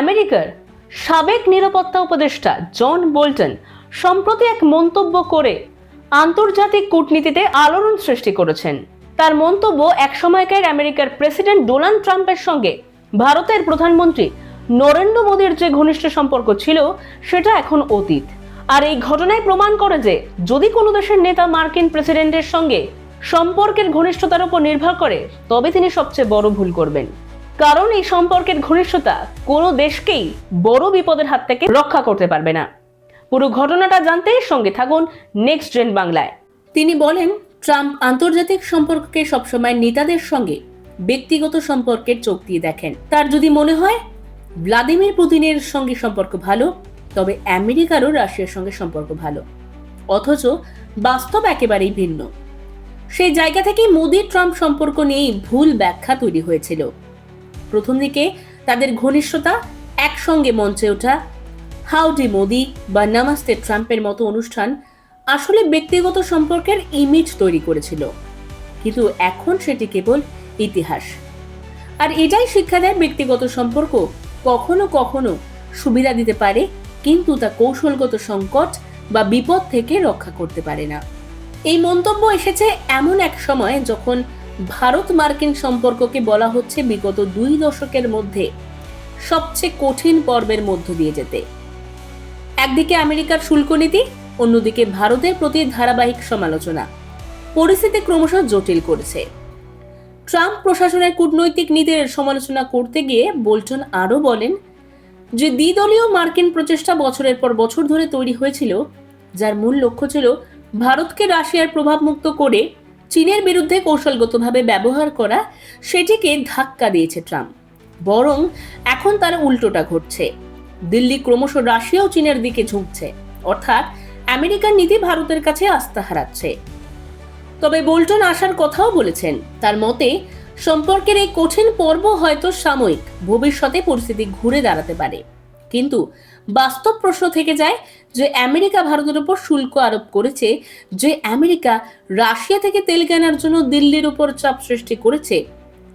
আমেরিকার সাবেক নিরাপত্তা উপদেষ্টা জন বোল্টন সম্প্রতি এক মন্তব্য করে আন্তর্জাতিক কূটনীতিতে আলোড়ন সৃষ্টি করেছেন। তার মন্তব্য এক সময়কার আমেরিকার প্রেসিডেন্ট ডোনাল্ড ট্রাম্পের সঙ্গে ভারতের প্রধানমন্ত্রী নরেন্দ্র মোদীর যে ঘনিষ্ঠ সম্পর্ক ছিল, সেটা এখন অতীত। আর এই ঘটনায় প্রমাণ করে যে যদি কোনো দেশের নেতা মার্কিন প্রেসিডেন্টের সঙ্গে সম্পর্কের ঘনিষ্ঠতার উপর নির্ভর করে, তবে তিনি সবচেয়ে বড় ভুল করবেন। কারণ এই সম্পর্কের ঘনিষ্ঠতা কোনো দেশকেই বড় বিপদের হাত থেকে রক্ষা করতে পারবে না। পুরো ঘটনাটা জানতে সঙ্গে থাকুন নেক্সট জেন বাংলায়। তিনি বলেন, ট্রাম্প আন্তর্জাতিক সম্পর্ককে সবসময় নেতাদের সঙ্গে ব্যক্তিগত সম্পর্কের চোখ দিয়ে দেখেন। তার যদি মনে হয়, ভ্লাদিমির পুতিনের সঙ্গে সম্পর্ক ভালো, তবে আমেরিকারও রাশিয়ার সঙ্গে সম্পর্ক ভালো। অথচ বাস্তব একেবারেই ভিন্ন। সেই জায়গা থেকেই মোদি ট্রাম্প সম্পর্ক নিয়েই ভুল ব্যাখ্যা তৈরি হয়েছিল। প্রথম দিকে তাদের ঘনিষ্ঠতা একসঙ্গে মঞ্চে ওঠা হাউডি মোদি বা নামাস্তে ট্রাম্পের মতো অনুষ্ঠান আসলে ব্যক্তিগত সম্পর্কের ইমেজ তৈরি করেছিল। কিন্তু এখন সেটি কেবল ইতিহাস। আর এটাই শিক্ষা দেয় ব্যক্তিগত সম্পর্ক কখনো কখনো সুবিধা দিতে পারে, কিন্তু তা কৌশলগত সংকট বা বিপদ থেকে রক্ষা করতে পারে না। এই মন্তব্য এসেছে এমন এক সময় যখন ভারত মার্কিন সম্পর্ককে বলা হচ্ছে বিগত দুই দশকের মধ্যে সবচেয়ে কঠিন পর্বের মধ্য দিয়ে যেতে। একদিকে আমেরিকার শুল্ক নীতি, অন্যদিকে ভারতের প্রতি ধারাবাহিক সমালোচনা। পরিস্থিতি ক্রমশ জটিল করেছে। ট্রাম্প প্রশাসনের কূটনৈতিক নীতির সমালোচনা করতে গিয়ে বোল্টন আরও বলেন যে দ্বিদলীয় মার্কিন প্রচেষ্টা বছরের পর বছর ধরে তৈরি হয়েছিল, যার মূল লক্ষ্য ছিল ভারতকে রাশিয়ার প্রভাবমুক্ত করে চীনের বিরুদ্ধে কৌশলগতভাবে ব্যবহার করা সেটিকে ধাক্কা দিয়েছে ট্রাম্প। বরং এখন তার উল্টোটা ঘটছে। দিল্লি ক্রমশ রাশিয়া ও চীনের দিকে ঝুঁকছে, অর্থাৎ আমেরিকার নীতি ভারতের কাছে আস্থা হারাচ্ছে। তবে বোল্টন আসার কথাও বলেছেন, তার মতে সম্পর্কের এই কঠিন পর্ব হয়তো সাময়িক, ভবিষ্যতে পরিস্থিতি ঘুরে দাঁড়াতে পারে। কিন্তু বাস্তব প্রশ্ন থেকে যায় যে আমেরিকা ভারতের উপর শুল্ক আরোপ করেছে, যে আমেরিকা রাশিয়া থেকে তেল কেনার জন্য দিল্লির উপর চাপ সৃষ্টি করেছে।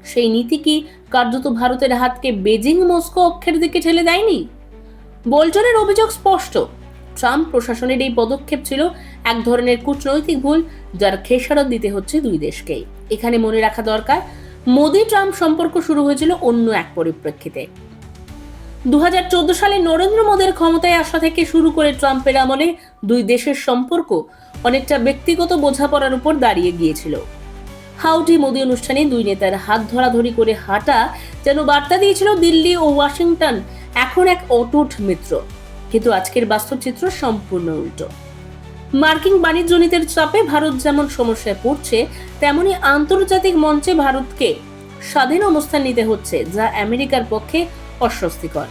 সেই নীতি কি কার্যত ভারতের হাতকে বেজিং মস্কো অক্ষের দিকে ঠেলে দেয়নি? বোল্টনের অভিযোগ স্পষ্ট। ট্রাম্প প্রশাসনের এই পদক্ষেপ ছিল এক ধরনের কূটনৈতিক ভুল যার খেসারত দিতে হচ্ছে দুই দেশকেই এখানে মনে রাখা দরকার মোদি ট্রাম্প সম্পর্ক শুরু হয়েছিল অন্য এক পরিপ্রেক্ষিতে। দু হাজার চোদ্দ সালে নরেন্দ্র মোদীর ক্ষমতায় আসা থেকে শুরু করে ট্রাম্পের আমলে দুই দেশের সম্পর্ক অনেকটা ব্যক্তিগত বোঝাপড়ার উপর দাঁড়িয়ে গিয়েছিল। হাউটি মোদি অনুষ্ঠানে দুই নেতার হাত ধরাধরি করে হাঁটা যেন বার্তা দিয়েছিল দিল্লি ও ওয়াশিংটন এখন এক অটুট মিত্র। কিন্তু আজকের বাস্তব চিত্র সম্পূর্ণ উল্টো। মার্কিন বাণিজ্যনীতির চাপে ভারত যেমন সমস্যায় পড়ছে, তেমনি আন্তর্জাতিক মঞ্চে ভারতকে স্বাধীন অবস্থান নিতে হচ্ছে, যা আমেরিকার পক্ষে অস্বস্তিকর।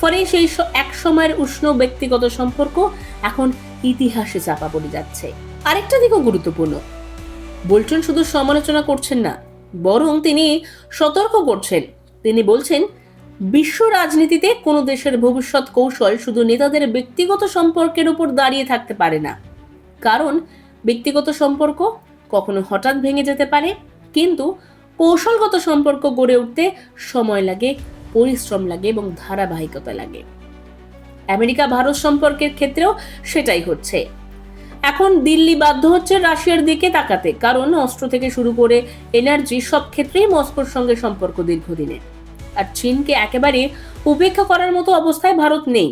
ফলে সেই এক সময়ের উষ্ণ ব্যক্তিগত সম্পর্ক এখন ইতিহাসে চাপা পড়ে যাচ্ছে। আরেকটা দিকও গুরুত্বপূর্ণ। বোল্টন শুধু সমালোচনা করছেন না, বরং তিনি সতর্ক করছেন। তিনি বলছেন, বিশ্ব রাজনীতিতে কোনো দেশের ভবিষ্যৎ কৌশল শুধু নেতাদের ব্যক্তিগত সম্পর্কের উপর দাঁড়িয়ে থাকতে পারে না। কারণ ব্যক্তিগত সম্পর্ক কখনো হঠাৎ ভেঙে যেতে পারে, কিন্তু কৌশলগত সম্পর্ক গড়ে উঠতে সময় লাগে পরিশ্রম লাগে এবং ধারাবাহিকতা লাগে। আমেরিকা, ভারত সম্পর্কের ক্ষেত্রেও সেটাই হচ্ছে। এখন দিল্লি বাধ্য হচ্ছে রাশিয়ার দিকে তাকাতে, কারণ অস্ত্র থেকে শুরু করে এনার্জি সব ক্ষেত্রেই মস্কোর সঙ্গে সম্পর্ক দীর্ঘদিনের আর চীনকে একেবারে উপেক্ষা করার মতো অবস্থায় ভারত নেই।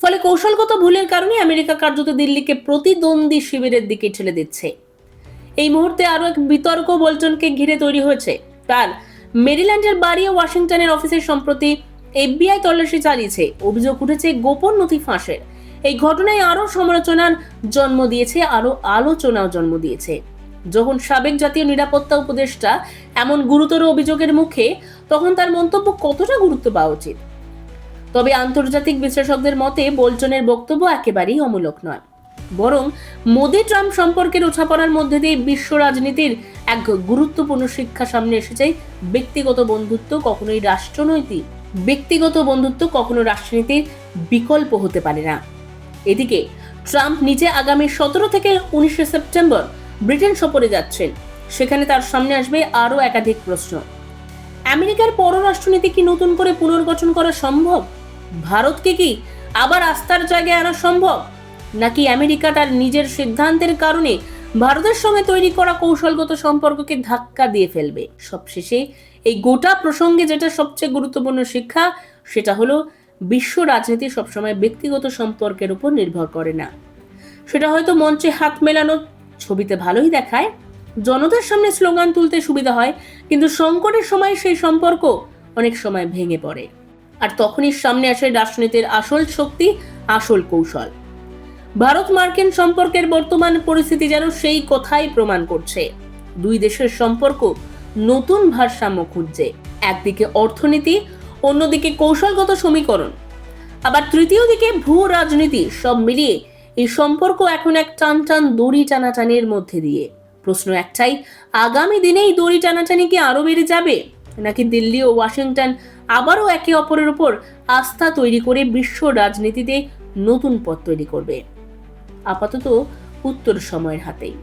ফলে কৌশলগত ভুলের কারণে আমেরিকা কার্যত দিল্লিকে প্রতিদ্বন্দ্বী শিবিরের দিকে ঠেলে দিচ্ছে। এই মুহূর্তে আরও এক বিতর্ক বোল্টনকে ঘিরে তৈরি হয়েছে। তার মেরিল্যান্ডের বাড়ি ও ওয়াশিংটনের অফিসে সম্প্রতি এফবিআই তল্লাশি চালিয়েছে। অভিযোগ উঠেছে, গোপন নথি ফাঁসের। এই ঘটনায় আরও সমালোচনার জন্ম দিয়েছে আরও আলোচনাও জন্ম দিয়েছে। যখন সাবেক জাতীয় নিরাপত্তা উপদেষ্টা এমন গুরুতর অভিযোগের মুখে, তখন তার মন্তব্য কতটা গুরুত্ব পাওয়া উচিত? তবে আন্তর্জাতিক বিশ্লেষকদের মতে, বোল্টনের বক্তব্য একেবারেই অমূলক নয়। বরং মোদি ট্রাম্প সম্পর্কের ওঠাপড়ার মধ্যে দিয়ে বিশ্ব রাজনীতির এক গুরুত্বপূর্ণ শিক্ষা সামনে এসেছে। ব্যক্তিগত বন্ধুত্ব কখনোই রাষ্ট্রনৈতিক, ব্যক্তিগত বন্ধুত্ব কখনো রাষ্ট্রনীতির বিকল্প হতে পারে না। এদিকে, ট্রাম্প নিজে আগামী সতেরো থেকে উনিশে সেপ্টেম্বর ব্রিটেন সফরে যাচ্ছেন। সেখানে তার সামনে আসবে আরও একাধিক প্রশ্ন। আমেরিকার পররাষ্ট্রনীতি কি নতুন করে পুনর্গঠন করা সম্ভব? ভারতকে কি আবার আস্থার জায়গায় আনা সম্ভব? নাকি আমেরিকা তার নিজের সিদ্ধান্তের কারণে ভারতের সঙ্গে তৈরি করা কৌশলগত সম্পর্ককে ধাক্কা দিয়ে ফেলবে? সবশেষে এই গোটা প্রসঙ্গে যেটা সবচেয়ে গুরুত্বপূর্ণ শিক্ষা, সেটা হলো বিশ্ব রাজনীতি সবসময় ব্যক্তিগত সম্পর্কের উপর নির্ভর করে না। সেটা হয়তো মঞ্চে হাত মেলানো, ছবিতে ভালোই দেখায়, জনতার সামনে স্লোগান তুলতে সুবিধা হয়, কিন্তু সংকটের সময় সেই সম্পর্ক অনেক সময় ভেঙে পড়ে। আর তখনই সামনে আসে রাজনীতির আসল শক্তি, আসল কৌশল। ভারত মার্কিন সম্পর্কের বর্তমান পরিস্থিতি যেন সেই কথাই প্রমাণ করছে। দুই দেশের সম্পর্ক নতুন ভারসাম্য খুঁজছে। একদিকে অর্থনীতি, অন্যদিকে কৌশলগত সমীকরণ। আবার তৃতীয় দিকে ভূ রাজনীতি, সব মিলিয়ে এই সম্পর্ক এখন এক টান টান দড়ি টানাটানির মধ্যে দিয়ে। প্রশ্ন একটাই, আগামী দিনে এই দড়ি টানাটানি কি আরও বেড়ে যাবে? নাকি দিল্লি ও ওয়াশিংটন আবারও একে অপরের উপর আস্থা তৈরি করে বিশ্ব রাজনীতিতে নতুন পথ তৈরি করবে? আপাতত উত্তর সময়ের হাতেই।